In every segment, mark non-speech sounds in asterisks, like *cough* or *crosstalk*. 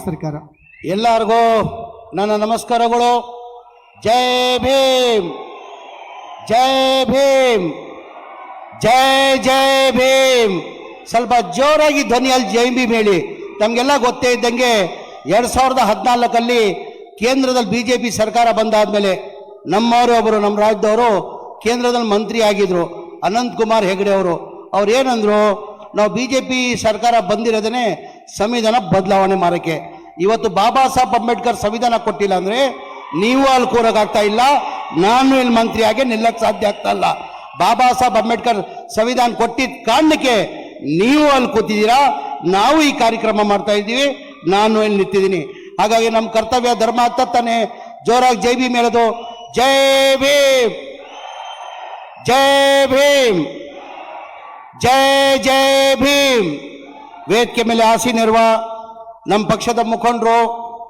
ಸರ್ಕಾರ. ಎಲ್ಲರಿಗೂ ನನ್ನ ನಮಸ್ಕಾರಗಳು. ಜೈ ಭೀಮ್. ಜೈ ಭೀಮ್. ಜೈ ಜೈ ಭೀಮ್. ಸ್ವಲ್ಪ ಜೋರಾಗಿ ಧ್ವನಿಯಲ್ಲಿ ಜೈ ಭೀಮ್ ಹೇಳಿ. ತಮಗೆಲ್ಲ ಗೊತ್ತೇ ಇದ್ದಂಗೆ ಎರಡು ಸಾವಿರದ ಹದಿನಾಲ್ಕಲ್ಲಿ ಕೇಂದ್ರದಲ್ಲಿ ಬಿ ಜೆ ಪಿ ಸರ್ಕಾರ ಬಂದಾದ್ಮೇಲೆ ನಮ್ಮವರು ಒಬ್ಬರು ನಮ್ಮ ರಾಜ್ಯದವರು ಕೇಂದ್ರದಲ್ಲಿ ಮಂತ್ರಿ ಆಗಿದ್ರು ಅನಂತ್ ಕುಮಾರ್ ಹೆಗಡೆ ಅವರು. ಅವ್ರು ಏನಂದ್ರು? ನಾವು ಬಿ ಜೆ ಪಿ ಸರ್ಕಾರ ಬಂದಿರೋದನ್ನೇ ಸಂವಿಧಾನ ಬದಲಾವಣೆ ಮಾಡೋಕ್ಕೆ ಇವತ್ತು ಬಾಬಾ ಸಾಹೇಬ್ ಅಂಬೇಡ್ಕರ್ ಸಂವಿಧಾನ ಕೊಟ್ಟಿಲ್ಲ ಅಂದರೆ ನೀವು ಅಲ್ಲಿ ಕೂರೋಕ್ಕಾಗ್ತಾ ಇಲ್ಲ, ನಾನು ಇಲ್ಲಿ ಮಂತ್ರಿಯಾಗಿ ನಿಲ್ಲಕ್ಕೆ ಸಾಧ್ಯ ಆಗ್ತಾ ಇಲ್ಲ. ಬಾಬಾ ಸಾಹೇಬ್ ಅಂಬೇಡ್ಕರ್ ಸಂವಿಧಾನ ಕೊಟ್ಟಿದ್ದ ಕಾರಣಕ್ಕೆ ನೀವು ಅಲ್ಲಿ ಕೂತಿದ್ದೀರಾ, ನಾವು ಈ ಕಾರ್ಯಕ್ರಮ ಮಾಡ್ತಾ ಇದ್ದೀವಿ, ನಾನು ಇಲ್ಲಿ ನಿಂತಿದ್ದೀನಿ. ಹಾಗಾಗಿ ನಮ್ಮ ಕರ್ತವ್ಯ ಧರ್ಮ ಆಗ್ತಾ ತಾನೆ, ಜೋರಾಗಿ ಜೈ ಭೀಮ್ ಹೇಳೋದು. ಜೈ ಭೀಮ್! ಜೈ ಭೀಮ್! ಜೈ ಜೈ ಭೀಮ್. ವೇದಿಕೆ ಮೇಲೆ ಆಸೀನಿರುವ ನಮ್ಮ ಪಕ್ಷದ ಮುಖಂಡರು,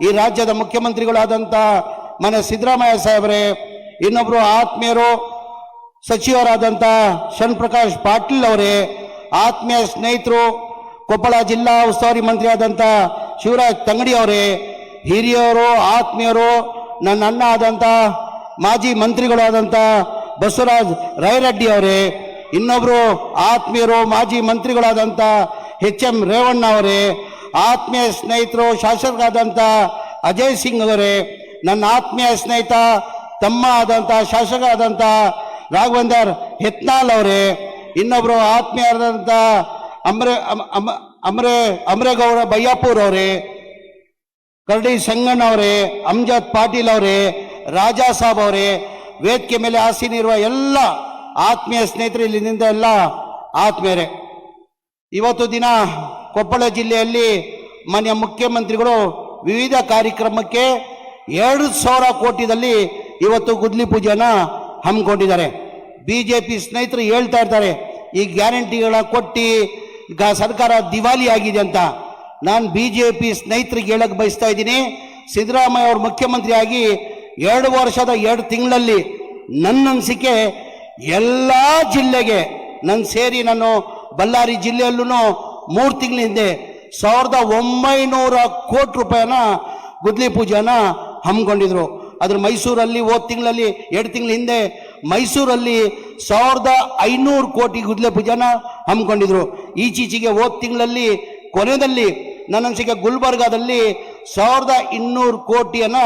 ಈ ರಾಜ್ಯದ ಮುಖ್ಯಮಂತ್ರಿಗಳಾದಂಥ ಮನೆ ಸಿದ್ದರಾಮಯ್ಯ ಸಾಹೇಬರೇ ಇನ್ನೊಬ್ಬರು ಆತ್ಮೀಯರು ಸಚಿವರಾದಂಥ ಶನ್ ಪ್ರಕಾಶ್ ಪಾಟೀಲ್ ಅವರೇ, ಆತ್ಮೀಯ ಸ್ನೇಹಿತರು, ಕೊಪ್ಪಳ ಜಿಲ್ಲಾ ಉಸ್ತುವಾರಿ ಮಂತ್ರಿ ಆದಂಥ ಶಿವರಾಜ್ ತಂಗಡಿ ಅವರೇ ಹಿರಿಯವರು ಆತ್ಮೀಯರು, ನನ್ನ ಅಣ್ಣ ಆದಂಥ ಮಾಜಿ ಮಂತ್ರಿಗಳಾದಂಥ ಬಸವರಾಜ್ ರಾಯರೆಡ್ಡಿ ಅವರೇ ಇನ್ನೊಬ್ರು ಆತ್ಮೀಯರು ಮಾಜಿ ಮಂತ್ರಿಗಳಾದಂಥ ಎಚ್ ಎಂ ರೇವಣ್ಣ ಅವರೇ, ಆತ್ಮೀಯ ಸ್ನೇಹಿತರು ಶಾಸಕರಾದಂಥ ಅಜಯ್ ಸಿಂಗ್ ಅವರೇ, ನನ್ನ ಆತ್ಮೀಯ ಸ್ನೇಹಿತ, ತಮ್ಮ ಆದಂಥ ಶಾಸಕ ಆದಂಥ ರಾಘವೇಂದರ್ ಹೆತ್ನಾಲ್ ಅವರೇ, ಇನ್ನೊಬ್ರು ಆತ್ಮೀಯರಾದಂಥ ಅಮ್ರೆ ಅಮರೆ ಅಮ್- ಅಮ್ರೆ, ಅಮ್ರೇಗೌಡ ಬಯ್ಯಾಪುರ್ ಅವರೇ, ಕರಡಿ ಸಂಗಣ್ಣ ಅವರೇ, ಅಮ್ಜದ್ ಪಾಟೀಲ್ ಅವರೇ, ರಾಜಾ ಸಾಬ್ ಅವರೇ, ವೇದಿಕೆ ಮೇಲೆ ಆಸೀನಿರುವ ಎಲ್ಲ ಆತ್ಮೀಯ ಸ್ನೇಹಿತರು ಇಲ್ಲಿಂದ ಎಲ್ಲ ಆತ್ಮೀಯರೇ, ಇವತ್ತು ದಿನ ಕೊಪ್ಪಳ ಜಿಲ್ಲೆಯಲ್ಲಿ ಮಾನ್ಯ ಮುಖ್ಯಮಂತ್ರಿಗಳು ವಿವಿಧ ಕಾರ್ಯಕ್ರಮಕ್ಕೆ ಎರಡು ಸಾವಿರ ಕೋಟಿದಲ್ಲಿ ಇವತ್ತು ಗುದ್ಲಿ ಪೂಜೆಯನ್ನು ಹಮ್ಮಿಕೊಂಡಿದ್ದಾರೆ. ಬಿ ಜೆ ಪಿ ಸ್ನೇಹಿತರು ಹೇಳ್ತಾ ಇರ್ತಾರೆ, ಈ ಗ್ಯಾರಂಟಿಗಳ ಕೊಟ್ಟು ಸರ್ಕಾರ ದಿವಾಲಿ ಆಗಿದೆ ಅಂತ. ನಾನು ಬಿ ಜೆ ಪಿ ಸ್ನೇಹಿತರಿಗೆ ಹೇಳಕ್ಕೆ ಬಯಸ್ತಾ ಇದ್ದೀನಿ, ಸಿದ್ದರಾಮಯ್ಯ ಅವರು ಮುಖ್ಯಮಂತ್ರಿಯಾಗಿ ಎರಡು ವರ್ಷದ ಎರಡು ತಿಂಗಳಲ್ಲಿ ನನ್ನ ಅನಿಸಿಕೆ ಎಲ್ಲ ಜಿಲ್ಲೆಗೆ ನನ್ನ ಸೇರಿ ನಾನು ಬಳ್ಳಾರಿ ಜಿಲ್ಲೆಯಲ್ಲೂ ಮೂರು ತಿಂಗಳ ಹಿಂದೆ ಸಾವಿರದ ಒಂಬೈನೂರ ಕೋಟಿ ರೂಪಾಯಿನ ಗುದ್ಲಿ ಪೂಜೆನ ಹಮ್ಮಿಕೊಂಡಿದ್ರು. ಅದ್ರ ಮೈಸೂರಲ್ಲಿ ಹೋದ ತಿಂಗಳಲ್ಲಿ, ಎರಡು ತಿಂಗಳ ಹಿಂದೆ ಮೈಸೂರಲ್ಲಿ ಸಾವಿರದ ಐನೂರು ಕೋಟಿ ಗುದ್ಲೆ ಪೂಜೆನ ಹಮ್ಮಿಕೊಂಡಿದ್ರು. ಈಚೀಚೆಗೆ ಹೋದ ತಿಂಗಳಲ್ಲಿ ಕೊನೆಯಲ್ಲಿ ನನ್ನ ಅನಿಸಿಕೆ ಗುಲ್ಬರ್ಗಾದಲ್ಲಿ ಸಾವಿರದ ಇನ್ನೂರು ಕೋಟಿಯನ್ನ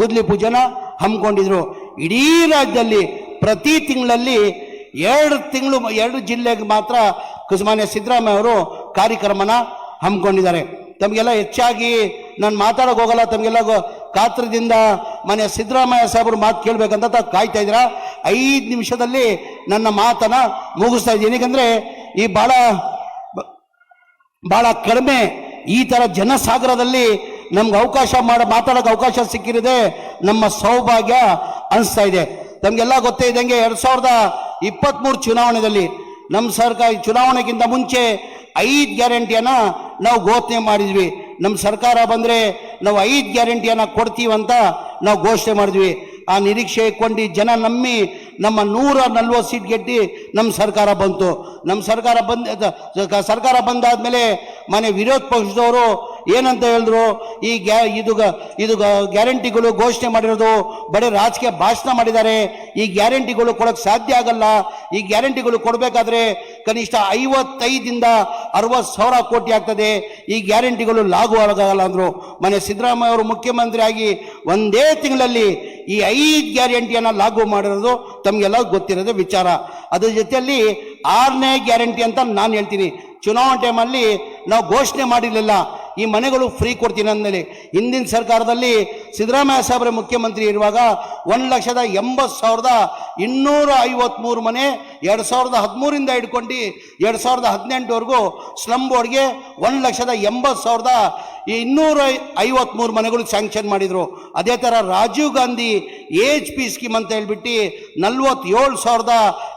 ಗುದ್ಲಿ ಪೂಜೆನ ಹಮ್ಮಿಕೊಂಡಿದ್ರು. ಇಡೀ ರಾಜ್ಯದಲ್ಲಿ ಪ್ರತಿ ತಿಂಗಳಲ್ಲಿ ಎರಡು ತಿಂಗಳು ಎರಡು ಜಿಲ್ಲೆಗೆ ಮಾತ್ರ ಕುಸುಮಾನ್ಯ ಸಿದ್ದರಾಮಯ್ಯ ಅವರು ಕಾರ್ಯಕ್ರಮನ ಹಮ್ಮಿಕೊಂಡಿದ್ದಾರೆ. ತಮಗೆಲ್ಲ ಹೆಚ್ಚಾಗಿ ನಾನು ಮಾತಾಡೋಕೆ ಹೋಗಲ್ಲ, ತಮಗೆಲ್ಲ ಕಾತ್ರದಿಂದ ಮನೆ ಸಿದ್ದರಾಮಯ್ಯ ಸಾಹೇಬರು ಮಾತು ಕೇಳಬೇಕಂತ ಕಾಯ್ತಾ ಇದ್ದೀರಾ? ಐದು ನಿಮಿಷದಲ್ಲಿ ನನ್ನ ಮಾತನ್ನ ಮುಗಿಸ್ತಾ ಇದ್ದೀನಿ. ಏನಕ್ಕೆಂದರೆ ಈ ಭಾಳ ಭಾಳ ಕಡಿಮೆ ಈ ಥರ ಜನಸಾಗರದಲ್ಲಿ ನಮ್ಗೆ ಅವಕಾಶ ಮಾಡ ಮಾತಾಡೋಕೆ ಅವಕಾಶ ಸಿಕ್ಕಿರದೆ ನಮ್ಮ ಸೌಭಾಗ್ಯ ಅನಿಸ್ತಾ ಇದೆ. ತಮಗೆಲ್ಲ ಗೊತ್ತೇ ಇದ್ದಂಗೆ ಎರಡು ಸಾವಿರದ ಇಪ್ಪತ್ತ್ಮೂರು ಚುನಾವಣೆಯಲ್ಲಿ ನಮ್ಮ ಸರ್ಕಾರ ಚುನಾವಣೆಗಿಂತ ಮುಂಚೆ ಐದು ಗ್ಯಾರಂಟಿಯನ್ನು ನಾವು ಘೋಷಣೆ ಮಾಡಿದ್ವಿ. ನಮ್ಮ ಸರ್ಕಾರ ಬಂದರೆ ನಾವು ಐದು ಗ್ಯಾರಂಟಿಯನ್ನು ಕೊಡ್ತೀವಂತ ನಾವು ಘೋಷಣೆ ಮಾಡಿದ್ವಿ. ಆ ನಿರೀಕ್ಷೆ ಕೊಂಡು ಜನ ನಂಬಿ ನಮ್ಮ ನೂರ ನಲ್ವತ್ತು ಸೀಟ್ ಗೆಟ್ಟಿ ನಮ್ಮ ಸರ್ಕಾರ ಬಂತು. ನಮ್ಮ ಸರ್ಕಾರ ಬಂದ, ಸರ್ಕಾರ ಬಂದಾದ ಮೇಲೆ ಮನೆ ವಿರೋಧ ಪಕ್ಷದವರು ಏನಂತ ಹೇಳಿದ್ರು? ಈ ಗ್ಯಾ, ಇದು ಇದು ಗ್ಯಾರಂಟಿಗಳು ಘೋಷಣೆ ಮಾಡಿರೋದು ಬರೀ ರಾಜಕೀಯ ಭಾಷಣ ಮಾಡಿದ್ದಾರೆ. ಈ ಗ್ಯಾರಂಟಿಗಳು ಕೊಡೋಕ್ಕೆ ಸಾಧ್ಯ ಆಗಲ್ಲ. ಈ ಗ್ಯಾರಂಟಿಗಳು ಕೊಡಬೇಕಾದ್ರೆ ಕನಿಷ್ಠ ಐವತ್ತೈದಿಂದ ಅರವತ್ತು ಸಾವಿರ ಕೋಟಿ ಆಗ್ತದೆ. ಈ ಗ್ಯಾರಂಟಿಗಳು ಲಾಗು ಆಗಲ್ಲ ಅಂದರು. ಮನೆ ಸಿದ್ದರಾಮಯ್ಯ ಅವರು ಮುಖ್ಯಮಂತ್ರಿ ಆಗಿ ಒಂದೇ ತಿಂಗಳಲ್ಲಿ ಈ ಐದು ಗ್ಯಾರಂಟಿಯನ್ನು ಲಾಗು ಮಾಡಿರೋದು ತಮಗೆಲ್ಲ ಗೊತ್ತಿರೋದು ವಿಚಾರ. ಅದ್ರ ಜೊತೆಯಲ್ಲಿ ಆರನೇ ಗ್ಯಾರಂಟಿ ಅಂತ ನಾನು ಹೇಳ್ತೀನಿ. ಚುನಾವಣೆ ಟೈಮಲ್ಲಿ ನಾವು ಘೋಷಣೆ ಮಾಡಿರಲಿಲ್ಲ. ಈ ಮನೆಗಳು ಫ್ರೀ ಕೊಡ್ತೀನಿ ಅಂದಮೇಲೆ ಹಿಂದಿನ ಸರ್ಕಾರದಲ್ಲಿ ಸಿದ್ದರಾಮಯ್ಯ ಸಾಹೇಬ್ರೆ ಮುಖ್ಯಮಂತ್ರಿ ಇರುವಾಗ ಒಂದು ಲಕ್ಷದ ಎಂಬತ್ತು ಸಾವಿರದ ಇನ್ನೂರ ಐವತ್ತ್ಮೂರು ಮನೆ ಎರಡು ಸಾವಿರದ ಹದಿಮೂರಿಂದ ಹಿಡ್ಕೊಂಡು ಎರಡು ಸಾವಿರದ ಹದಿನೆಂಟುವರೆಗೂ ಸ್ಲಮ್ ಬೋರ್ಡ್ಗೆ ಒಂದು ಲಕ್ಷದ ಎಂಬತ್ತು ಸಾವಿರದ ಇನ್ನೂರ ಐವತ್ತ್ಮೂರು ಮನೆಗಳು ಸ್ಯಾಂಕ್ಷನ್ ಮಾಡಿದರು. ಅದೇ ಥರ ರಾಜೀವ್ ಗಾಂಧಿ ಏಜ್ ಪಿ ಸ್ಕೀಮ್ ಅಂತ ಹೇಳ್ಬಿಟ್ಟು ನಲ್ವತ್ತೇಳು ಸಾವಿರದ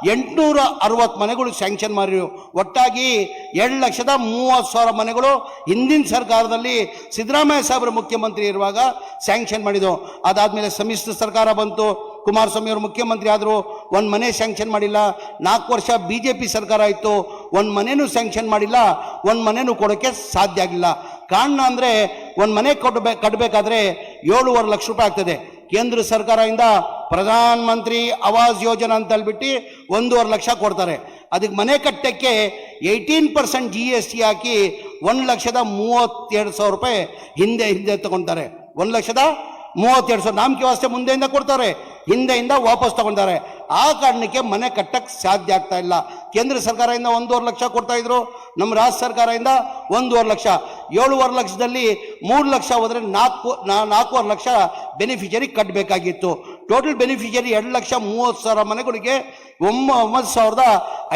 ಎಂಟುನೂರ ಅರವತ್ತು ಮನೆಗಳು ಸ್ಯಾಂಕ್ಷನ್ ಮಾಡಿರು. ಒಟ್ಟಾಗಿ ಎರಡು ಲಕ್ಷದ ಮೂವತ್ತು ಸಾವಿರ ಮನೆಗಳು ಹಿಂದಿನ ಸರ್ಕಾರದಲ್ಲಿ ಸಿದ್ದರಾಮಯ್ಯ ಸಾಹೇಬರು ಮುಖ್ಯಮಂತ್ರಿ ಇರುವಾಗ ಸ್ಯಾಂಕ್ಷನ್ ಮಾಡಿದ್ದು ಅದಾದಮೇಲೆ ಸಮ್ಮಿಶ್ರ ಸರ್ಕಾರ ಬಂತು. ಕುಮಾರಸ್ವಾಮಿ ಅವರು ಮುಖ್ಯಮಂತ್ರಿ ಆದರು. ಒಂದು ಮನೆ ಸ್ಯಾಂಕ್ಷನ್ ಮಾಡಿಲ್ಲ. ನಾಲ್ಕು ವರ್ಷ ಬಿ ಜೆ ಪಿ ಸರ್ಕಾರ ಇತ್ತು ಒಂದು ಮನೆಯೂ ಸ್ಯಾಂಕ್ಷನ್ ಮಾಡಿಲ್ಲ. ಒಂದು ಮನೆಯೂ ಕೊಡೋಕ್ಕೆ ಸಾಧ್ಯ ಆಗಿಲ್ಲ. ಕಾರಣ ಅಂದರೆ ಒಂದು ಮನೆ ಕಟ್ಟಬೇಕು ಕಟ್ಟಬೇಕಾದ್ರೆ ಏಳುವರೆ ಲಕ್ಷ ರೂಪಾಯಿ ಆಗ್ತದೆ. ಕೇಂದ್ರ ಸರ್ಕಾರದಿಂದ ಪ್ರಧಾನ ಮಂತ್ರಿ ಆವಾಸ್ ಯೋಜನಾ ಅಂತ ಹೇಳ್ಬಿಟ್ಟು ಒಂದೂವರೆ ಲಕ್ಷ ಕೊಡ್ತಾರೆ. ಅದಕ್ಕೆ ಮನೆ ಕಟ್ಟಕ್ಕೆ eighteen percent G S T ಹಾಕಿ ಒಂದು ಲಕ್ಷದ ಮೂವತ್ತೆರಡು ಸಾವಿರ ರೂಪಾಯಿ ಹಿಂದೆ ಹಿಂದೆ ತಗೊತಾರೆ. ಒಂದು ಲಕ್ಷದ ಮೂವತ್ತೆರಡು ಸಾವಿರ ನಾಮಕೆ ವ್ಯವಸ್ಥೆ ಮುಂದೆಯಿಂದ ಕೊಡ್ತಾರೆ. ಹಿಂದೆಯಿಂದ ವಾಪಸ್ ತಗೊಂತಾರೆ. ಆ ಕಾರಣಕ್ಕೆ ಮನೆ ಕಟ್ಟಕ್ಕೆ ಸಾಧ್ಯ ಆಗ್ತಾ ಇಲ್ಲ. ಕೇಂದ್ರ ಸರ್ಕಾರದಿಂದ ಒಂದೂವರೆ ಲಕ್ಷ ಕೊಡ್ತಾ ಇದ್ರು. ನಮ್ಮ ರಾಜ್ಯ ಸರ್ಕಾರದಿಂದ ಒಂದೂವರೆ ಲಕ್ಷ. ಏಳುವರೆ ಲಕ್ಷದಲ್ಲಿ ಮೂರು ಲಕ್ಷ ಹೋದರೆ ನಾಲ್ಕು ನಾಲ್ಕೂವರೆ ಲಕ್ಷ ಬೆನಿಫಿಷರಿ ಕಟ್ಟಬೇಕಾಗಿತ್ತು ಟೋಟಲ್ ಬೆನಿಫಿಷರಿ ಎರಡು ಲಕ್ಷ ಮೂವತ್ತು ಸಾವಿರ ಮನೆಗಳಿಗೆ ಒಂಬತ್ತು ಸಾವಿರದ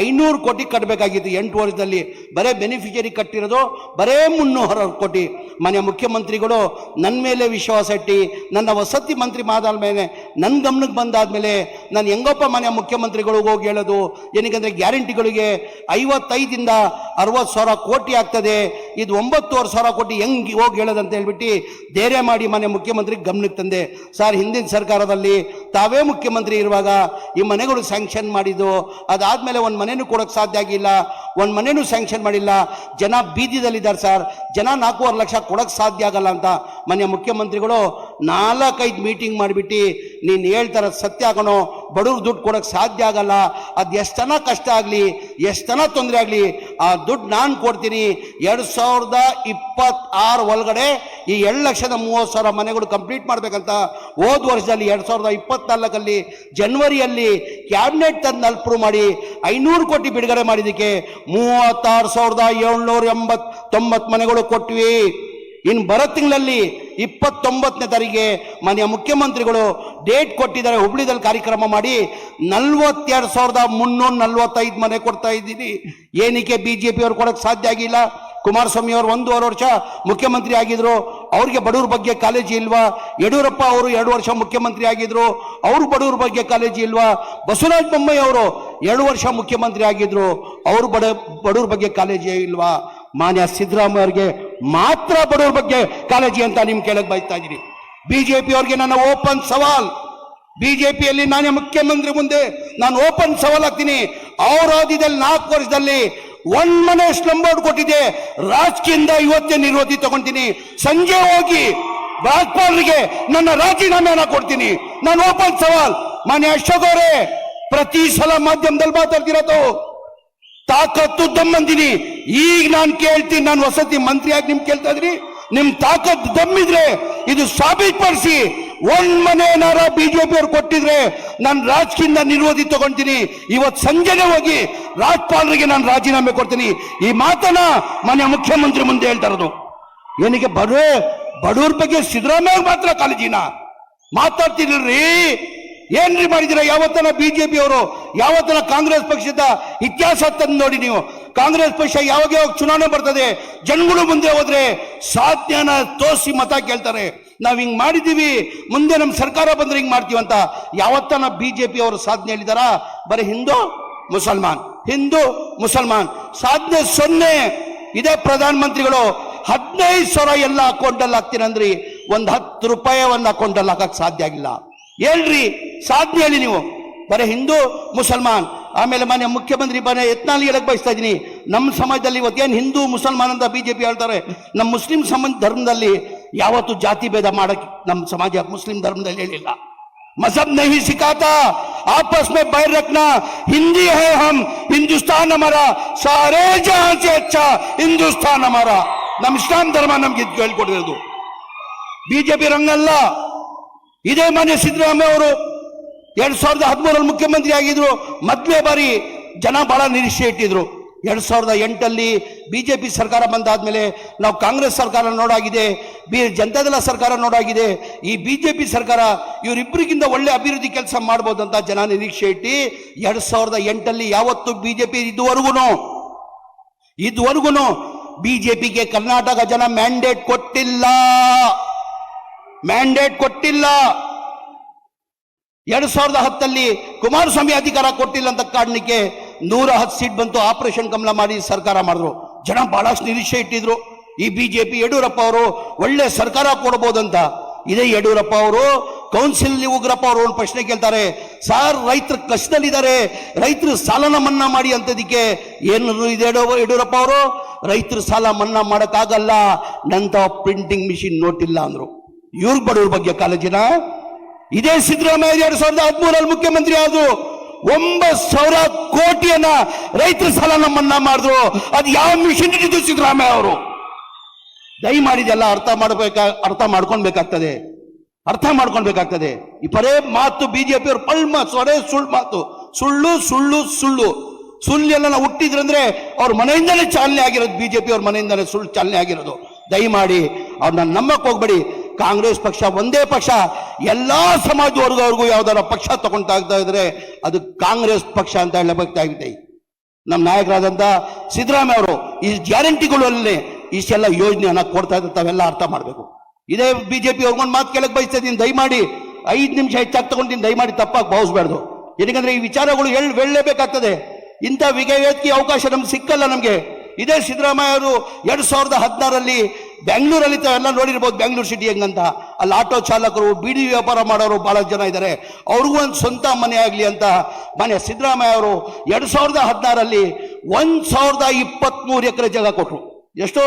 ಐನೂರು ಕೋಟಿ ಕಟ್ಟಬೇಕಾಗಿತ್ತು. ಎಂಟು ವರ್ಷದಲ್ಲಿ ಬರೇ ಬೆನಿಫಿಷರಿ ಕಟ್ಟಿರೋದು, ಬರೇ ಮುನ್ನೂರ ಕೋಟಿ. ಮನೆ ಮುಖ್ಯಮಂತ್ರಿಗಳು ನನ್ನ ಮೇಲೆ ವಿಶ್ವಾಸ ಇಟ್ಟು, ನನ್ನ ವಸತಿ ಮಂತ್ರಿ ಮಾತಾದ ಮೇಲೆ ನನ್ನ ಗಮನಕ್ಕೆ ಬಂದಾದಮೇಲೆ ನಾನು ಹೆಂಗಪ್ಪ ಮನೆ ಮುಖ್ಯಮಂತ್ರಿಗಳಿಗೆ ಹೋಗಿ ಹೇಳೋದು? ಏನಕ್ಕೆ ಗ್ಯಾರಂಟಿಗಳಿಗೆ ಐವತ್ತೈದಿಂದ ಅರವತ್ತು ಸಾವಿರ ಕೋಟಿ ಆಗ್ತದೆ. ಇದು ಒಂಬತ್ತುವರೆ ಸಾವಿರ ಕೋಟಿ ಹೆಂಗೆ ಹೋಗಿ ಹೇಳೋದಂತ ಹೇಳ್ಬಿಟ್ಟು ಧೈರ್ಯ ಮಾಡಿ ಮನೆ ಮುಖ್ಯಮಂತ್ರಿ ಗಮನಕ್ಕೆ ತಂದೆ. ಸರ್, ಹಿಂದಿನ ಸರ್ಕಾರದಲ್ಲಿ ತಾವೇ ಮುಖ್ಯಮಂತ್ರಿ ಇರುವಾಗ ಈ ಮನೆಗಳು ಸ್ಯಾಂಕ್ಷನ್ ಮಾಡಿದ್ದು, ಅದಾದಮೇಲೆ ಒಂದು ಮನೆನೂ ಕೊಡೋಕೆ ಸಾಧ್ಯ ಆಗಿಲ್ಲ, ಒಂದು ಮನೆಯೂ ಸ್ಯಾಂಕ್ಷನ್ ಮಾಡಿಲ್ಲ. ಜನ ಬೀದಿದಲ್ಲಿದ್ದಾರೆ ಸರ್ ಜನ ನಾಲ್ಕೂವರೆ ಲಕ್ಷ ಕೊಡೋಕೆ ಸಾಧ್ಯ ಆಗಲ್ಲ ಅಂತ ಮನೆಯ ಮುಖ್ಯಮಂತ್ರಿಗಳು ನಾಲ್ಕೈದು ಮೀಟಿಂಗ್ ಮಾಡಿಬಿಟ್ಟು, ನೀನು ಹೇಳ್ತಾರ ಸತ್ಯ ಆಗೋಣ ಬಡವ್ರ ದುಡ್ಡು ಕೊಡೋಕೆ ಸಾಧ್ಯ ಆಗಲ್ಲ. ಅದು ಎಷ್ಟನ ಕಷ್ಟ ಆಗಲಿ ಎಷ್ಟನ ತೊಂದರೆ ಆಗಲಿ, ಆ ದುಡ್ಡು ನಾನು ಕೊಡ್ತೀನಿ. ಎರಡು ಸಾವಿರದ ಇಪ್ಪತ್ತಾರು ಒಳಗಡೆ ಈ ಎರಡು ಲಕ್ಷದ ಮೂವತ್ತು ಸಾವಿರ ಮನೆಗಳು ಕಂಪ್ಲೀಟ್ ಮಾಡಬೇಕಂತ ಹೋದ ವರ್ಷದಲ್ಲಿ ಎರಡು ಸಾವಿರದ ಇಪ್ಪತ್ನಾಲ್ಕಲ್ಲಿ ಜನ್ವರಿಯಲ್ಲಿ ಕ್ಯಾಬಿನೆಟ್ ತಂದು ಅಪ್ರೂವ್ ಮಾಡಿ ಐನೂರು ಕೋಟಿ ಬಿಡುಗಡೆ ಮಾಡಿದ್ದಕ್ಕೆ ಮೂವತ್ತಾರು ಸಾವಿರದ ಏಳ್ನೂರ ಎಂಬತ್ತೊಂಬತ್ತು ಮನೆಗಳು ಕೊಟ್ವಿ ಇನ್ನು ಬರೋ ತಿಂಗಳಲ್ಲಿ ಇಪ್ಪತ್ತೊಂಬತ್ತನೇ ತಾರೀಕಿಗೆ ಮಾನ್ಯ ಮುಖ್ಯಮಂತ್ರಿಗಳು ಡೇಟ್ ಕೊಟ್ಟಿದ್ದಾರೆ. ಹುಬ್ಳಿದಲ್ಲಿ ಕಾರ್ಯಕ್ರಮ ಮಾಡಿ ನಲ್ವತ್ತೆರಡು ಸಾವಿರದ ಮುನ್ನೂರ ನಲ್ವತ್ತೈದು ಮನೆ ಕೊಡ್ತಾ ಇದ್ದೀನಿ. ಏನಕ್ಕೆ ಬಿ ಜೆ ಪಿಯವ್ರು ಕೊಡೋಕ್ಕೆ ಸಾಧ್ಯ ಆಗಿಲ್ಲ? ಕುಮಾರಸ್ವಾಮಿ ಅವರು ಒಂದೂವರೆ ವರ್ಷ ಮುಖ್ಯಮಂತ್ರಿ ಆಗಿದ್ರು. ಅವ್ರಿಗೆ ಬಡವ್ರ ಬಗ್ಗೆ ಕಾಲೇಜಿ ಇಲ್ವಾ? ಯಡಿಯೂರಪ್ಪ ಅವರು ಎರಡು ವರ್ಷ ಮುಖ್ಯಮಂತ್ರಿ ಆಗಿದ್ರು. ಅವರು ಬಡವ್ರ ಬಗ್ಗೆ ಕಾಲೇಜಿ ಇಲ್ವಾ? ಬಸವರಾಜ ಬೊಮ್ಮಾಯಿ ಅವರು ಎರಡು ವರ್ಷ ಮುಖ್ಯಮಂತ್ರಿ ಆಗಿದ್ರು. ಅವರು ಬಡ, ಬಡವ್ರ ಬಗ್ಗೆ ಕಾಲೇಜಿ ಇಲ್ವಾ? ಮಾನ್ಯ ಸಿದ್ದರಾಮಯ್ಯ ಅವ್ರಿಗೆ ಮಾತ್ರ ಬಡವ್ರ ಬಗ್ಗೆ ಕಾಳಜಿ ಅಂತ ನಿಮ್ ಕೇಳಕ್ ಬಯಸ್ತಾ ಇದ್ದೀನಿ ಬಿಜೆಪಿ ಅವ್ರಿಗೆ ನನ್ನ ಓಪನ್ ಸವಾಲ್. ಬಿಜೆಪಿಯಲ್ಲಿ ನಾನೇ ಮುಖ್ಯಮಂತ್ರಿ ಮುಂದೆ ನಾನು ಓಪನ್ ಸವಾಲ್ ಆಗ್ತೀನಿ ಅವರ ಅವಧಿದಲ್ಲಿ ನಾಲ್ಕು ವರ್ಷದಲ್ಲಿ ಒಂದ್ ಮನೆ ಸ್ಲಂ ಬೋರ್ಡ್ ಕೊಟ್ಟಿದೆ. ರಾಜಕೀಯದಿಂದ ಇವತ್ತೇ ನಿರೋಧಿ ತಗೊಂತೀನಿ. ಸಂಜೆ ಹೋಗಿ ರಾಜ್ಪಾಲರಿಗೆ ನನ್ನ ರಾಜೀನಾಮೆಯನ್ನ ಕೊಡ್ತೀನಿ. ನಾನು ಓಪನ್ ಸವಾಲ್. ಮಾನ್ಯ ಅಶೋಕ್ ಪ್ರತಿ ಸಲ ಮಾಧ್ಯಮದಲ್ಲಿ ಮಾತಾಡ್ತಿರೋದು. ತಾಕತ್ತು ದಮ್ಮಂದಿನಿ ಈಗ ನಾನು ಕೇಳ್ತೀನಿ, ನಾನು ವಸತಿ ಮಂತ್ರಿಯಾಗಿ ನಿಮ್ ಕೇಳ್ತಾ ಇದ್ರಿ. ನಿಮ್ ತಾಕತ್ತು ದಮ್ಮಿದ್ರೆ ಇದು ಸಾಬೀತುಪಡಿಸಿ. ಒಂದ್ ಮನೆ ಏನಾರ ಬಿಜೆಪಿ ಅವ್ರು ಕೊಟ್ಟಿದ್ರೆ ನಾನು ರಾಜಕೀಯದಿಂದ ನಿರ್ವೋಧಿ ತಗೊಂತೀನಿ. ಇವತ್ತು ಸಂಜೆನೆ ಹೋಗಿ ರಾಜ್ಪಾಲರಿಗೆ ನಾನು ರಾಜೀನಾಮೆ ಕೊಡ್ತೀನಿ. ಈ ಮಾತನ್ನ ಮನೆ ಮುಖ್ಯಮಂತ್ರಿ ಮುಂದೆ ಹೇಳ್ತಾ ಇರೋದು. ಏನಿಗೆ ಬಡ ಬಡವ್ರ ಬಗ್ಗೆ ಸಿದ್ದರಾಮಯ್ಯ ಮಾತ್ರ ಕಾಳಜಿನ? ಮಾತಾಡ್ತಿರ್ರಿ ಏನ್ರಿ ಮಾಡಿದಿರ? ಯಾವತ್ತನ ಬಿಜೆಪಿ ಅವರು, ಯಾವತ್ತನ ಕಾಂಗ್ರೆಸ್ ಪಕ್ಷದ ಇತಿಹಾಸ ತಂದು ನೋಡಿ ನೀವು. ಕಾಂಗ್ರೆಸ್ ಪಕ್ಷ ಯಾವಾಗ ಯಾವಾಗ ಚುನಾವಣೆ ಬರ್ತದೆ? ಜನಗಳು ಮುಂದೆ ಹೋದ್ರೆ ಸಾಧ್ಯನ ತೋರಿಸಿ ಮತ ಕೇಳ್ತಾರೆ. ನಾವ್ ಹಿಂಗೆ ಮಾಡಿದೀವಿ, ಮುಂದೆ ನಮ್ಮ ಸರ್ಕಾರ ಬಂದ್ರೆ ಹಿಂಗೆ ಮಾಡ್ತೀವಿ ಅಂತ ಯಾವತ್ತನ ಬಿಜೆಪಿ ಅವರು ಸಾಧನೆ ಹೇಳಿದಾರ? ಬರೀ ಹಿಂದೂ, ಮುಸಲ್ಮಾನ್. ಹಿಂದೂ, ಮುಸಲ್ಮಾನ್. ಸಾಧನೆ ಸೊನ್ನೆ. ಇದೇ ಪ್ರಧಾನ ಮಂತ್ರಿಗಳು ಹದಿನೈದು ಸಾವಿರ ಎಲ್ಲ ಅಕೌಂಟಲ್ಲಿ ಹಾಕ್ತೀನಂದ್ರಿ ಒಂದು ಹತ್ತು ರೂಪಾಯಿ ಒಂದು ಅಕೌಂಟಲ್ಲಿ ಹಾಕಕ್ ಸಾಧ್ಯ ಆಗಿಲ್ಲ. ಹೇಳ್ರಿ, ಸಾಧನೆ ಹೇಳಿ ನೀವು. ಬರೀ ಹಿಂದೂ, ಮುಸಲ್ಮಾನ್. ಆಮೇಲೆ ಮನೆ ಮುಖ್ಯಮಂತ್ರಿ ಮನೆ ಯತ್ನಾಲ್ ಹೇಳಕ್ ಬಯಸ್ತಾ ಇದ್ದೀನಿ. ನಮ್ಮ ಸಮಾಜದಲ್ಲಿ ಇವತ್ತೇನು ಹಿಂದೂ, ಮುಸಲ್ಮಾನ್ ಅಂತ ಬಿಜೆಪಿ ಹೇಳ್ತಾರೆ. ನಮ್ಮ ಮುಸ್ಲಿಂ ಸಮಾಜ ಧರ್ಮದಲ್ಲಿ ಯಾವತ್ತು ಜಾತಿ ಭೇದ ಮಾಡಕ್ ನಮ್ಮ ಸಮಾಜ ಮುಸ್ಲಿಂ ಧರ್ಮದಲ್ಲಿ ಹೇಳಿಲ್ಲ मजहब नहीं सिखाता आपस में बैर रखना हिंदी है हम हिंदुस्तान हमारा सारे जहां से अच्छा हिंदुस्तान हमारा ನಮ್ಮ ಇಸ್ಲಾಂ ಧರ್ಮ ನಮ್ಗೆ ಇದು ಹೇಳ್ಕೊಟ್ಟಿರೋದು ಬಿಜೆಪಿ ರಂಗಲ್ಲ ಇದೇ ಮಾನ್ಯ ಸಿದ್ದರಾಮಯ್ಯ ಅವರು ಎರಡ್ ಸಾವಿರದ ಹದಿಮೂರಲ್ಲಿ ಮುಖ್ಯಮಂತ್ರಿ ಆಗಿದ್ರು ಮೊದಲೇ ಬಾರಿ ಜನ ಬಹಳ ನಿರೀಕ್ಷೆ ಇಟ್ಟಿದ್ರು ಎರಡ್ ಸಾವಿರದ ಎಂಟಲ್ಲಿ ಬಿಜೆಪಿ ಸರ್ಕಾರ ಬಂದಾದ್ಮೇಲೆ ನಾವು ಕಾಂಗ್ರೆಸ್ ಸರ್ಕಾರ ನೋಡಾಗಿದೆ ಬಿ ಜನತಾದಳ ಸರ್ಕಾರ ನೋಡಾಗಿದೆ. ಈ ಬಿಜೆಪಿ ಸರ್ಕಾರ ಇವರಿಬ್ಬರಿಗಿಂತ ಒಳ್ಳೆ ಅಭಿವೃದ್ಧಿ ಕೆಲಸ ಮಾಡ್ಬೋದು ಅಂತ ಜನ ನಿರೀಕ್ಷೆ ಇಟ್ಟು ಎರಡ್ ಸಾವಿರದ ಎಂಟಲ್ಲಿ ಯಾವತ್ತು ಬಿಜೆಪಿ ಇದುವರೆಗೂ ಇದುವರೆಗೂ ಬಿಜೆಪಿಗೆ ಕರ್ನಾಟಕ ಜನ ಮ್ಯಾಂಡೇಟ್ ಕೊಟ್ಟಿಲ್ಲ. ಮ್ಯಾಂಡೇಟ್ ಕೊಟ್ಟಿಲ್ಲ. ಎರಡ್ ಸಾವಿರದ ಹತ್ತಲ್ಲಿ ಕುಮಾರಸ್ವಾಮಿ ಅಧಿಕಾರ ಕೊಟ್ಟಿಲ್ಲ ಅಂತ ಕಾರಣಕ್ಕೆ ನೂರ ಹತ್ತು ಸೀಟ್ ಬಂತು, ಆಪರೇಷನ್ ಕಮಲ ಮಾಡಿ ಸರ್ಕಾರ ಮಾಡಿದ್ರು. ಜನ ಬಹಳಷ್ಟು ನಿರೀಕ್ಷೆ ಇಟ್ಟಿದ್ರು. ಈ ಬಿಜೆಪಿ ಯಡಿಯೂರಪ್ಪ ಅವರು ಒಳ್ಳೆ ಸರ್ಕಾರ ಕೊಡ್ಬೋದಂತ. ಇದೇ ಯಡಿಯೂರಪ್ಪ ಅವರು ಕೌನ್ಸಿಲ್ ಉಗ್ರಪ್ಪ ಅವರು ಒಂದು ಪ್ರಶ್ನೆ ಕೇಳ್ತಾರೆ, ಸಾರ್ ರೈತರು ಕಷ್ಟದಲ್ಲಿದ್ದಾರೆ, ರೈತರು ಸಾಲನ ಮನ್ನಾ ಮಾಡಿ ಅಂತದಕ್ಕೆ ಏನು ಇದೆ ಯಡಿಯೂರಪ್ಪ ಅವರು? ರೈತರು ಸಾಲ ಮನ್ನಾ ಮಾಡೋಕ್ಕಾಗಲ್ಲ ನಂತ ಪ್ರಿಂಟಿಂಗ್ ಮಿಷಿನ್ ನೋಟಿಲ್ಲ ಅಂದ್ರು. ಇವ್ರ ಬಡವ್ರ ಬಗ್ಗೆ ಕಾಲೇಜಿನ ಇದೇ ಸಿದ್ದರಾಮಯ್ಯ ಎರಡ್ ಸಾವಿರದ ಹದಿಮೂರಲ್ಲಿ ಮುಖ್ಯಮಂತ್ರಿ ಆದ್ರು. ಒಂಬತ್ತು ಸಾವಿರ ಕೋಟಿಯನ್ನ ರೈತರ ಸಾಲ ಮನ್ನಾ ಮಾಡಿದ್ರು. ಅದು ಯಾವ ಮಿಷಿನ್ ಇಟ್ಟಿದ್ದು ಸಿದ್ದರಾಮಯ್ಯ ಅವರು? ದಯಮಾಡಿದೆಲ್ಲ ಅರ್ಥ ಮಾಡಬೇಕಾ, ಅರ್ಥ ಮಾಡ್ಕೊಳ್ಬೇಕಾಗ್ತದೆ. ಅರ್ಥ ಮಾಡ್ಕೊಳ್ಬೇಕಾಗ್ತದೆ. ಈ ಪರೇ ಮಾತು ಬಿಜೆಪಿ ಅವ್ರ ಪಲ್ಮ, ಸೊರೆ ಸುಳ್ಳು ಮಾತು. ಸುಳ್ಳು ಸುಳ್ಳು ಸುಳ್ಳು. ಸುಳ್ಳೆಲ್ಲ ನಾವು ಹುಟ್ಟಿದ್ರಂದ್ರೆ ಅವ್ರ ಮನೆಯಿಂದಲೇ ಚಾಲನೆ ಆಗಿರೋದು ಬಿಜೆಪಿ ಅವ್ರ ಮನೆಯಿಂದಲೇ ಸುಳ್ಳು ಚಾಲನೆ ಆಗಿರೋದು. ದಯಮಾಡಿ ಅವ್ರನ್ನ ನಮ್ಮಕ್ಕೆ ಹೋಗ್ಬೇಡಿ. ಕಾಂಗ್ರೆಸ್ ಪಕ್ಷ ಒಂದೇ ಪಕ್ಷ. ಎಲ್ಲ ಸಮಾಜ ಅವ್ರಿಗೂ ಯಾವ್ದಾರ ಪಕ್ಷ ತಗೊಂತಾ ಇದ್ರೆ ಅದು ಕಾಂಗ್ರೆಸ್ ಪಕ್ಷ ಅಂತ ಹೇಳಬೇಕಾಗಿದೆ ನಮ್ಮ ನಾಯಕರಾದಂತ ಸಿದ್ದರಾಮಯ್ಯ ಅವರು ಈ ಗ್ಯಾರಂಟಿಗಳಲ್ಲಿ ಇಷ್ಟೆಲ್ಲ ಯೋಜನೆಯನ್ನ ಕೊಡ್ತಾ ಇದ್ದರೆ ತಾವೆಲ್ಲ ಅರ್ಥ ಮಾಡಬೇಕು. ಇದೇ ಬಿಜೆಪಿ ಅವ್ರಿಗೊಂದು ಮಾತು ಕೇಳಕ್ ಬಯಸ್ತಾ ಇದ್ದೀನಿ, ದಯಮಾಡಿ ಐದು ನಿಮಿಷ ಹೆಚ್ಚಾಗಿ ತಗೊಂಡಿದ್ದೀನಿ, ದಯಮಾಡಿ ತಪ್ಪಾಗಿ ಭಾವಿಸ್ಬಾರ್ದು. ಏನಕ್ಕಂದ್ರೆ ಈ ವಿಚಾರಗಳು ಎಳ್ ಬೆಳ್ಳೇಬೇಕಾಗ್ತದೆ ಇಂಥ ವಿವೇಕಿ ಅವಕಾಶ ನಮ್ಗೆ ಸಿಕ್ಕಲ್ಲ ನಮಗೆ. ಇದೇ ಸಿದ್ದರಾಮಯ್ಯ ಅವರು ಎರಡು ಸಾವಿರದ ಹದಿನಾರಲ್ಲಿ ಬೆಂಗಳೂರಲ್ಲಿ ತಾವೆಲ್ಲ ನೋಡಿರ್ಬೋದು ಬೆಂಗಳೂರು ಸಿಟಿ ಹೆಂಗಂತ. ಅಲ್ಲಿ ಆಟೋ ಚಾಲಕರು, ಬೀಡಿ ವ್ಯಾಪಾರ ಮಾಡೋರು ಭಾಳ ಜನ ಇದ್ದಾರೆ. ಅವ್ರಿಗೂ ಒಂದು ಸ್ವಂತ ಮನೆ ಆಗಲಿ ಅಂತ ಮನೆ ಸಿದ್ದರಾಮಯ್ಯ ಅವರು ಎರಡು ಸಾವಿರದ ಹದಿನಾರಲ್ಲಿ ಒಂದು ಸಾವಿರದ ಇಪ್ಪತ್ತ್ಮೂರು ಎಕರೆ ಜಾಗ ಕೊಟ್ರು. ಎಷ್ಟು?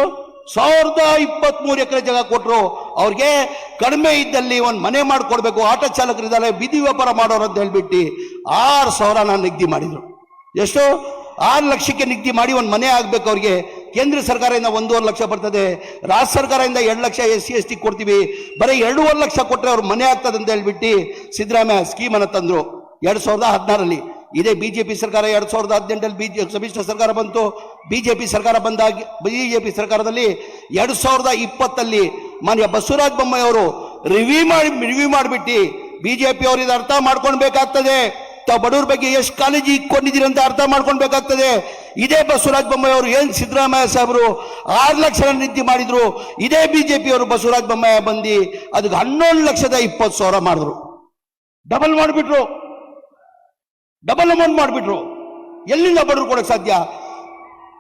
ಸಾವಿರದ ಇಪ್ಪತ್ಮೂರು ಎಕರೆ ಜಾಗ ಕೊಟ್ಟರು ಅವ್ರಿಗೆ ಕಡಿಮೆ ಇದ್ದಲ್ಲಿ ಒಂದು ಮನೆ ಮಾಡಿಕೊಡ್ಬೇಕು. ಆಟೋ ಚಾಲಕರಿದ್ದಾರೆ ಬೀದಿ ವ್ಯಾಪಾರ ಮಾಡೋರು ಅಂತ ಹೇಳ್ಬಿಟ್ಟು ಆರು ಸಾವಿರ ನಾನು ನಿಗದಿ ಮಾಡಿದರು. ಎಷ್ಟು? ಆರು ಲಕ್ಷಕ್ಕೆ ನಿಗದಿ ಮಾಡಿ ಒಂದು ಮನೆ ಆಗಬೇಕು ಅವ್ರಿಗೆ. ಕೇಂದ್ರ ಸರ್ಕಾರದಿಂದ ಒಂದೂವರೆ ಲಕ್ಷ ಬರ್ತದೆ. ರಾಜ್ಯ ಸರ್ಕಾರದಿಂದ ಎರಡು lakh S C, S T ಕೊಡ್ತೀವಿ. ಬರೀ ಎರಡೂವರೆ ಲಕ್ಷ ಕೊಟ್ಟರೆ ಅವ್ರ ಮನೆ ಆಗ್ತದೆ ಅಂತ ಹೇಳ್ಬಿಟ್ಟು ಸಿದ್ದರಾಮಯ್ಯ ಸ್ಕೀಮನ್ನು ತಂದರು. ಎರಡು ಸಾವಿರದ ಹದಿನಾರಲ್ಲಿ ಇದೇ ಬಿಜೆಪಿ ಸರ್ಕಾರ ಎರಡ್ ಸಾವಿರದ ಹದಿನೆಂಟರಲ್ಲಿ ಬಿಜೆ ಸಮ್ಮಿಶ್ರ ಸರ್ಕಾರ ಬಂತು. ಬಿಜೆಪಿ ಸರ್ಕಾರ ಬಂದಾಗ, ಬಿಜೆಪಿ ಸರ್ಕಾರದಲ್ಲಿ ಎರಡ್ ಸಾವಿರದ ಇಪ್ಪತ್ತಲ್ಲಿ ಮಾನ್ಯ ಬಸವರಾಜ ಬೊಮ್ಮಾಯಿ ಅವರು ರಿವ್ಯೂ ಮಾಡಿ ರಿವ್ಯೂ ಮಾಡಿಬಿಟ್ಟು ಬಿಜೆಪಿ ಅವರು ಇದು ಅರ್ಥ ಮಾಡ್ಕೊಳ್ಬೇಕಾಗ್ತದೆ. ತಾವು ಬಡವ್ರ ಬಗ್ಗೆ ಎಷ್ಟು ಕಾಳಜಿ ಇಟ್ಕೊಂಡಿದ್ದೀರಿ ಅಂತ ಅರ್ಥ ಮಾಡ್ಕೊಳ್ಬೇಕಾಗ್ತದೆ. ಇದೇ ಬಸವರಾಜ ಬೊಮ್ಮಾಯಿ ಅವರು ಏನ್ ಸಿದ್ದರಾಮಯ್ಯ ಸಾಹೇಬರು ಆರು ಲಕ್ಷ ನಿಧಿ ಮಾಡಿದ್ರು. ಇದೇ ಬಿಜೆಪಿ ಅವರು ಬಸವರಾಜ ಬೊಮ್ಮಾಯಿ ಬಂದು ಅದಕ್ಕೆ ಹನ್ನೊಂದು ಲಕ್ಷದ ಇಪ್ಪತ್ತು ಸಾವಿರ ಮಾಡಿದ್ರು. ಡಬಲ್ ಮಾಡಿಬಿಟ್ರು. ಡಬಲ್ ಅಮೌಂಟ್ ಮಾಡಿಬಿಟ್ರು. ಎಲ್ಲಿಂದ ಬಡ್ರು ಕೊಡೋಕೆ ಸಾಧ್ಯ?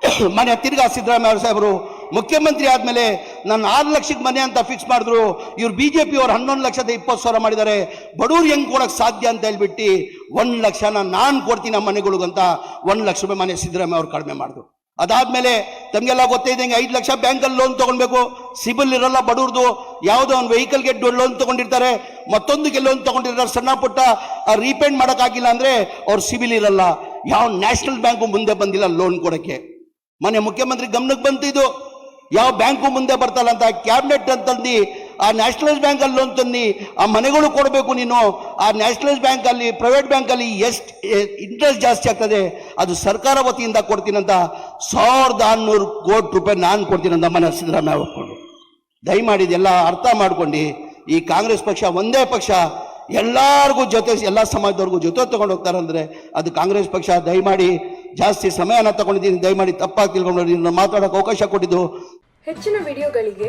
*coughs* ಮನೆ ತಿರ್ಗಾ ಸಿದ್ದರಾಮಯ್ಯ ಸಾಹೇಬರು, ಮುಖ್ಯಮಂತ್ರಿ ಆದಮೇಲೆ ನನ್ನ ಆರು ಲಕ್ಷಕ್ಕೆ ಮನೆ ಅಂತ ಫಿಕ್ಸ್ ಮಾಡಿದ್ರು. ಇವ್ರು ಜೆ ಪಿಯವರು ಹನ್ನೊಂದು ಲಕ್ಷದ ಇಪ್ಪತ್ತು ಸಾವಿರ ಮಾಡಿದ್ದಾರೆ. ಬಡವ್ರು ಹೆಂಗೆ ಕೊಡೋಕೆ ಸಾಧ್ಯ ಅಂತ ಹೇಳ್ಬಿಟ್ಟು, ಒಂದು ಲಕ್ಷನ ನಾನು ಕೊಡ್ತೀನಿ ನಮ್ಮ ಮನೆಗಳಿಗಂತ, ಒಂದು ಲಕ್ಷ ರೂಪಾಯಿ ಮನೆ ಸಿದ್ದರಾಮಯ್ಯ ಅವ್ರು ಕಡಿಮೆ ಮಾಡಿದ್ರು. ಅದಾದ್ಮೇಲೆ ತಮಗೆಲ್ಲ ಗೊತ್ತಿದ್ದಂಗೆ ಐದು ಲಕ್ಷ ಬ್ಯಾಂಕಲ್ಲಿ ಲೋನ್ ತಗೊಳ್ಬೇಕು. ಸಿಬಿಲ್ ಇರಲ್ಲ ಬಡವ್ರದು. ಯಾವುದೋ ಒಂದು ವೆಹಿಕಲ್ಗೆ ಲೋನ್ ತಗೊಂಡಿರ್ತಾರೆ. ಮತ್ತೊಂದಕ್ಕೆ ಲೋನ್ ತಗೊಂಡಿರ್ತಾರೆ. ಸಣ್ಣ ಪುಟ್ಟ ರೀಪೇಂಟ್ ಮಾಡೋಕ್ಕಾಗಿಲ್ಲ ಅಂದ್ರೆ ಅವ್ರ ಸಿಬಿಲ್ ಇರಲ್ಲ. ಯಾವ ನ್ಯಾಷನಲ್ ಬ್ಯಾಂಕು ಮುಂದೆ ಬಂದಿಲ್ಲ ಲೋನ್ ಕೊಡಕ್ಕೆ. ಮನೆ ಮುಖ್ಯಮಂತ್ರಿ ಗಮನಕ್ಕೆ ಬಂತಿದ್ದು ಯಾವ ಬ್ಯಾಂಕು ಮುಂದೆ ಬರ್ತಲ್ಲ ಅಂತ ಕ್ಯಾಬಿನೆಟ್ ಅಂತಂದು ಆ ನ್ಯಾಷನಲೈಸ್ ಬ್ಯಾಂಕ್ ಅಲ್ಲಿ ಲೋನ್ ತಂದು ಆ ಮನೆಗಳು ಕೊಡಬೇಕು ನೀನು, ಆ ನ್ಯಾಷನಲೈಸ್ ಬ್ಯಾಂಕ್ ಅಲ್ಲಿ ಪ್ರೈವೇಟ್ ಬ್ಯಾಂಕ್ ಅಲ್ಲಿ ಎಷ್ಟು ಇಂಟ್ರೆಸ್ಟ್ ಜಾಸ್ತಿ ಆಗ್ತದೆ, ಅದು ಸರ್ಕಾರ ವತಿಯಿಂದ ಕೊಡ್ತೀನಂತ ಸಾವಿರದ ಆರ್ನೂರು ಕೋಟಿ ರೂಪಾಯಿ ನಾನು ಕೊಡ್ತೀನಂತ ಮನೆ ಸಿದ್ದರಾಮಯ್ಯ ಒಪ್ಕೊಂಡು ದಯಮಾಡಿ ಇದೆಲ್ಲ ಅರ್ಥ ಮಾಡ್ಕೊಂಡು ಈ ಕಾಂಗ್ರೆಸ್ ಪಕ್ಷ ಒಂದೇ ಪಕ್ಷ ಎಲ್ಲಾರ್ಗೂ ಜೊತೆ, ಎಲ್ಲ ಸಮಾಜದವ್ರಿಗೂ ಜೊತೆ ತಗೊಂಡು ಹೋಗ್ತಾರೆ ಅಂದ್ರೆ ಅದು ಕಾಂಗ್ರೆಸ್ ಪಕ್ಷ. ದಯಮಾಡಿ ಜಾಸ್ತಿ ಸಮಯನ ತಗೊಂಡಿದ್ದೀನಿ, ದಯಮಾಡಿ ತಪ್ಪಾಗಿ ತಿಳ್ಕೊಂಡು ಮಾತಾಡೋಕೆ ಅವಕಾಶ ಕೊಟ್ಟಿದ್ದು. ಹೆಚ್ಚಿನ ವಿಡಿಯೋಗಳಿಗೆ